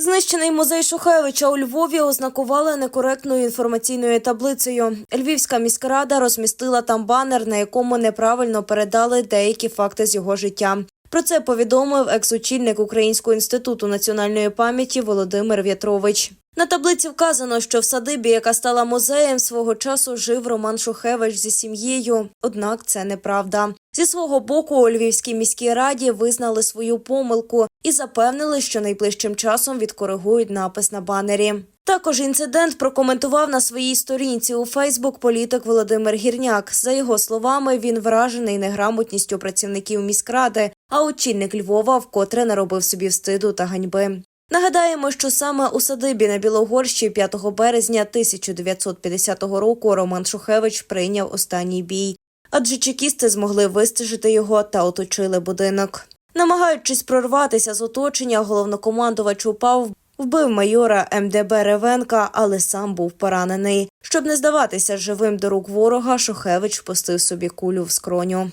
Знищений музей Шухевича у Львові ознакували некоректною інформаційною таблицею. Львівська міська рада розмістила там банер, на якому неправильно передали деякі факти з його життя. Про це повідомив екс-очільник Українського інституту національної пам'яті Володимир В'ятрович. На таблиці вказано, що в садибі, яка стала музеєм, свого часу жив Роман Шухевич зі сім'єю. Однак це неправда. Зі свого боку у Львівській міській раді визнали свою помилку і запевнили, що найближчим часом відкоригують напис на банері. Також інцидент прокоментував на своїй сторінці у Фейсбук політик Володимир Гірняк. За його словами, він вражений неграмотністю працівників міськради, а очільник Львова вкотре наробив собі встиду та ганьби. Нагадаємо, що саме у садибі на Білогорщі 5 березня 1950 року Роман Шухевич прийняв останній бій, адже чекісти змогли вистежити його та оточили будинок. Намагаючись прорватися з оточення, головнокомандувач упав, вбив майора МДБ Ревенка, але сам був поранений. Щоб не здаватися живим до рук ворога, Шухевич впустив собі кулю в скроню.